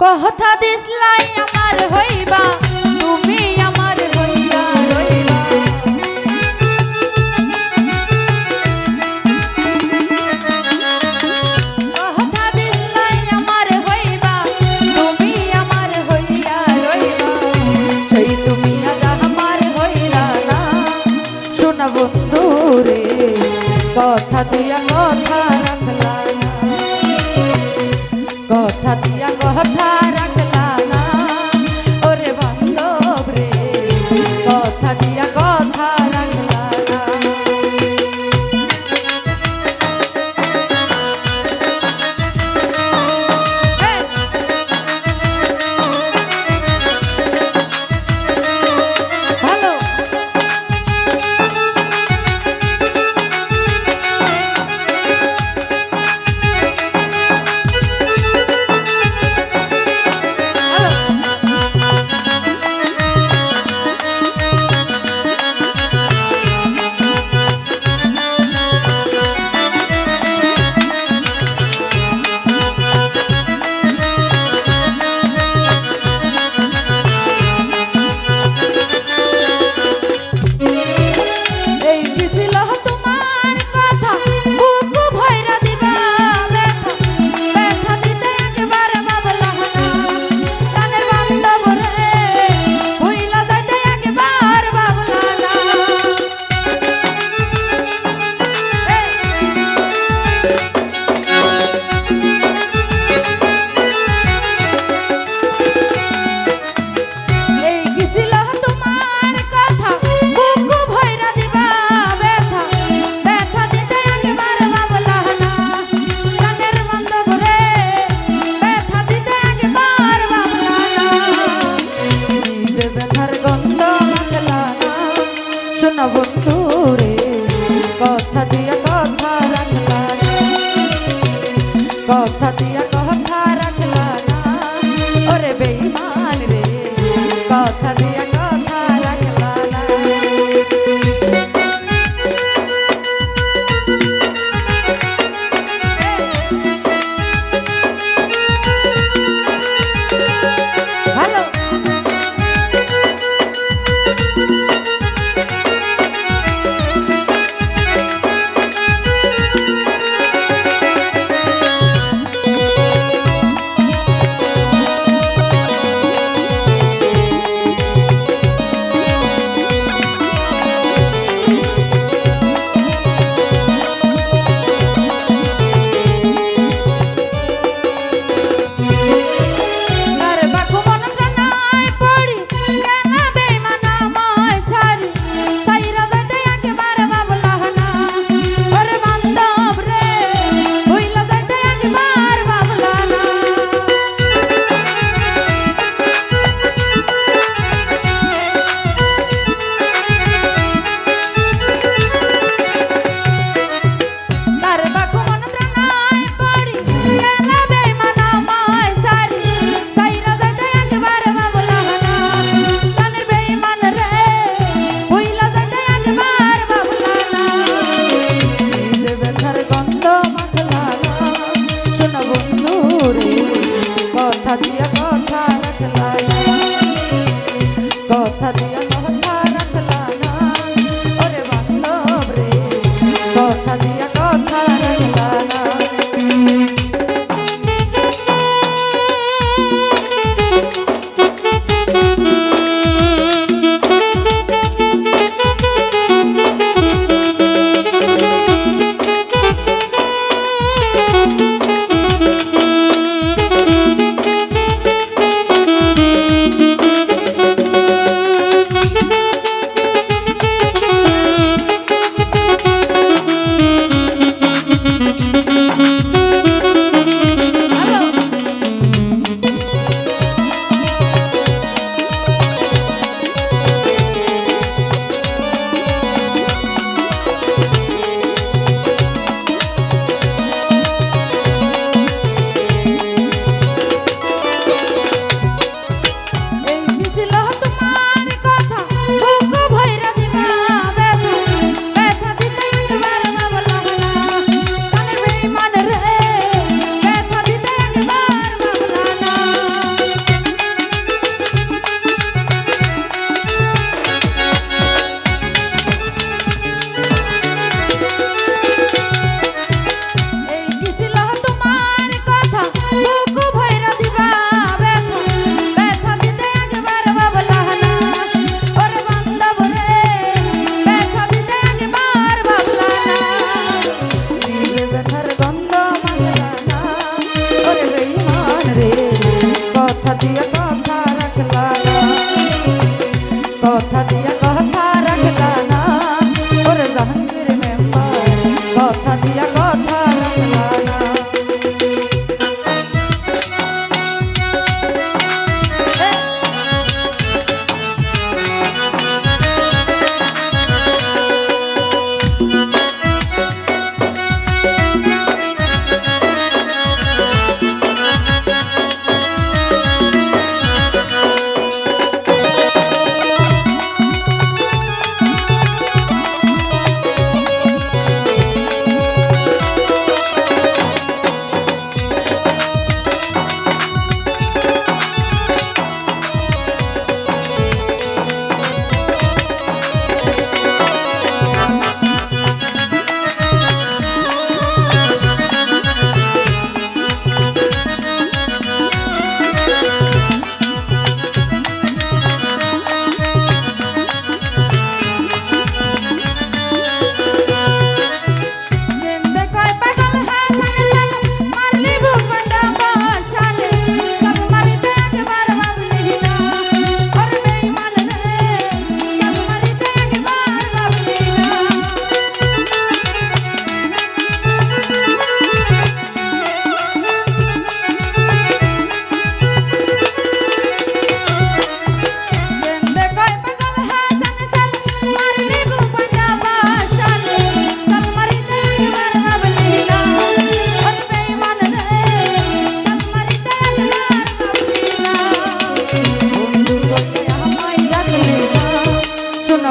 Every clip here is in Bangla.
কথা দিসলাই আমার হইবা, তুমি আমার হইয়া রইবা। কথা দিসলাই আমার হইবা, তুমি আমার হইয়া রইবা। সেই তুমি আজ আমার হইলা না। শোনা বন্ধু রে কথা দিয়া কথা কথা কথা দিয়ে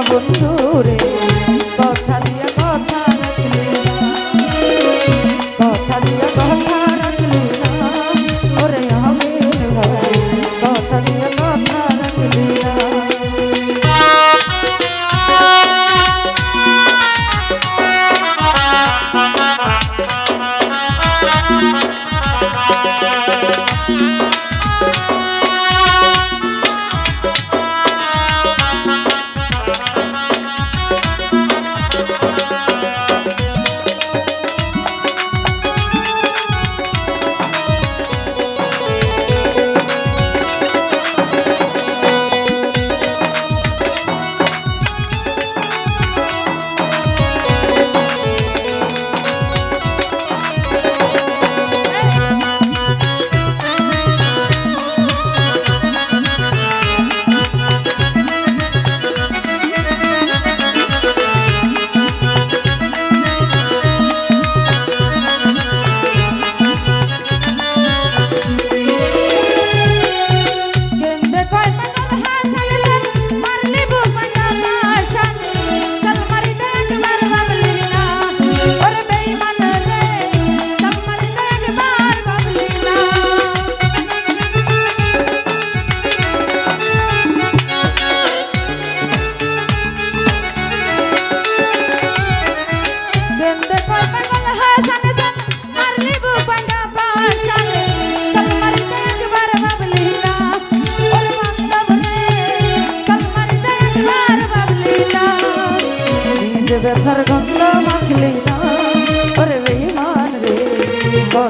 বন্ধু